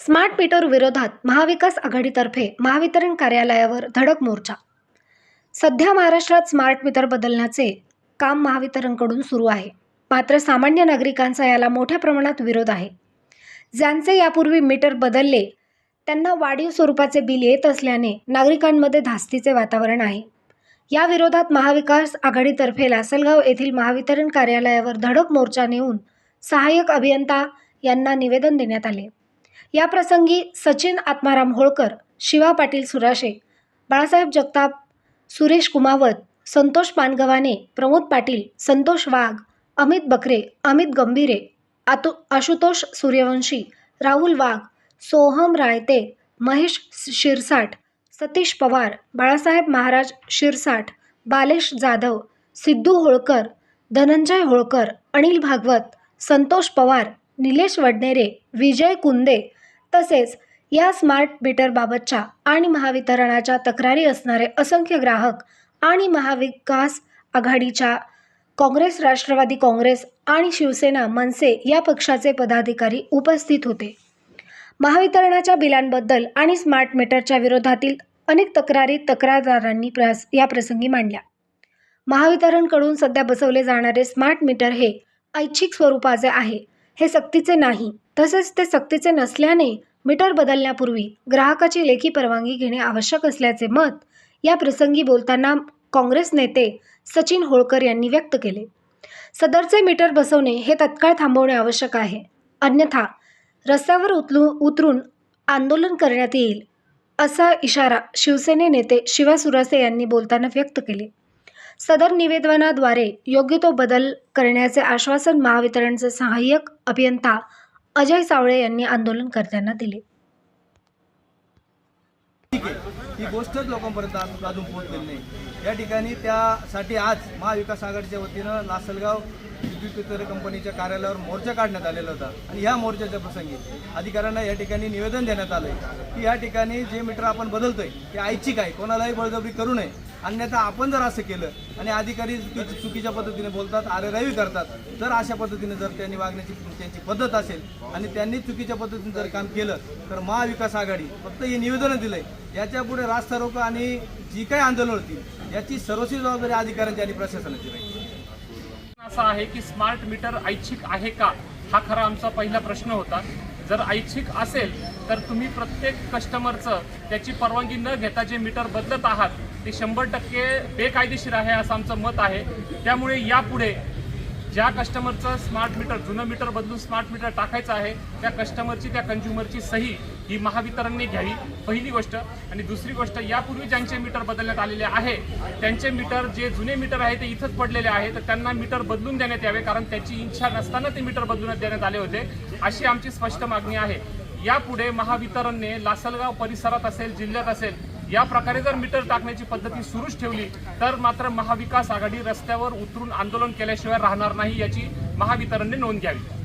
Smart meter विरोधात महाविकास आघाडीतर्फे महावितरण कार्यालयावर धडक मोर्चा. सध्या महाराष्ट्रात स्मार्ट मीटर बदलण्याचे काम महावितरणकडून सुरू आहे. मात्र सामान्य नागरिकांचा याला मोठ्या प्रमाणात विरोध आहे. ज्यांचे यापूर्वी मीटर बदलले त्यांना वाढीव स्वरूपाचे बिल येत असल्याने नागरिकांमध्ये धास्तीचे वातावरण आहे. या विरोधात महाविकास आघाडीतर्फे लासलगाव येथील महावितरण कार्यालयावर धडक मोर्चा नेऊन सहाय्यक अभियंता यांना निवेदन देण्यात आले. या प्रसंगी सचिन आत्माराम होळकर शिवा पाटील सुराशे बाळासाहेब जगताप सुरेश कुमावत संतोष पानगव्हाणे प्रमोद पाटील संतोष वाघ अमित बकरे अमित गंभीरे आतु आशुतोष सूर्यवंशी राहुल वाघ सोहम रायते महेश शिरसाट सतीश पवार बाळासाहेब महाराज शिरसाट बालेश जाधव सिद्धू होळकर धनंजय होळकर अनिल भागवत संतोष पवार निलेश वडनेरे विजय कुंदे तसेच या स्मार्ट मीटरबाबतच्या आणि महावितरणाच्या तक्रारी असणारे असंख्य ग्राहक आणि महाविकास आघाडीच्या काँग्रेस राष्ट्रवादी काँग्रेस आणि शिवसेना मनसे या पक्षाचे पदाधिकारी उपस्थित होते. महावितरणाच्या बिलांबद्दल आणि स्मार्ट मीटरच्या विरोधातील अनेक तक्रारी तक्रारदारांनी प्रस या प्रसंगी मांडल्या. महावितरणकडून सध्या बसवले जाणारे स्मार्ट मीटर हे ऐच्छिक स्वरूपाचे आहे. हे सक्तीचे नाही. तसेच ते सक्तीचे नसल्याने मीटर बदलण्यापूर्वी ग्राहकाची लेखी परवानगी घेणे आवश्यक असल्याचे मत या प्रसंगी बोलताना काँग्रेस नेते सचिन होळकर यांनी व्यक्त केले. सदरचे मीटर बसवणे हे तत्काळ थांबवणे आवश्यक आहे. अन्यथा रस्त्यावर उतलू उतरून आंदोलन करण्यात येईल असा इशारा शिवसेने नेते शिवा सुरासे यांनी बोलताना व्यक्त केले. सदर निवेदनाद्वारे योग्य तो बदल करण्याचे आश्वासन महावितरणचे सहाय्यक अभियंता अजय सावळे यांनी आंदोलनकर्त्यांना दिले. ठीक आहे. ही गोष्टच लोकांपर्यंत अजून अजून पोहोचलेली नाही. या ठिकाणी त्यासाठी आज महाविकास आघाडीच्या वतीनं लासलगाव विद्युत वितरण कंपनीच्या कार्यालयावर मोर्चा काढण्यात आलेला होता. आणि ह्या मोर्चाच्या प्रसंगी अधिकाऱ्यांना या ठिकाणी निवेदन देण्यात आलं आहे की या ठिकाणी जे मीटर आपण बदलतोय ते ऐच्छिक आहे. कोणालाही बळजबरी करू नये. अन्यथा आपण जर असं केलं आणि अधिकारी चुकी- चुकीच्या पद्धतीने बोलतात आरे रवी करतात जर अशा पद्धतीने जर त्यांनी वागण्याची त्यांची पद्धत असेल आणि त्यांनी चुकीच्या पद्धतीने जर काम केलं तर महाविकास आघाडी फक्त हे निवेदनं दिलंय. आहे याच्यापुढे रास्ता रोको आणि जी काही आंदोलन होतील याची सर्वस्वी जबाबदारी अधिकाऱ्यांची आणि प्रशासनाची राहील असा आहे की स्मार्ट मीटर ऐच्छिक आहे का? हा खरा आमचा पहिला प्रश्न होता. जर ऐच्छिक असेल तर तुम्ही प्रत्येक कस्टमरचं त्याची परवानगी न घेता जे मीटर बदलत आहात ते शंभर टक्के बेकायदेशीर आहे असं आमचं मत आहे. त्यामुळे यापुढे ज्या कस्टमरचं स्मार्ट मीटर जुनं मीटर बदलून स्मार्ट मीटर टाकायचं आहे त्या कस्टमरची त्या कंझ्युमरची सही ही महावितरणने घ्यावी पहिली गोष्ट. आणि दुसरी गोष्ट यापूर्वी ज्यांचे मीटर बदलण्यात आलेले आहे त्यांचे मीटर जे जुने मीटर आहे ते इथंच पडलेले आहे तर त्यांना मीटर बदलून देण्यात यावे कारण त्याची इच्छा नसताना ते मीटर बदलून देण्यात आले होते. अशी आमची स्पष्ट मागणी आहे. यापुढे महावितरणने लासलगाव परिसरात असेल जिल्ह्यात असेल या प्रकारे जर मीटर टाकण्याची पद्धती सुरूच ठेवली तर मात्र महाविकास आघाडी रस्त्यावर उतरून आंदोलन केल्याशिवाय राहणार नाही याची महावितरणने नोंद घ्यावी.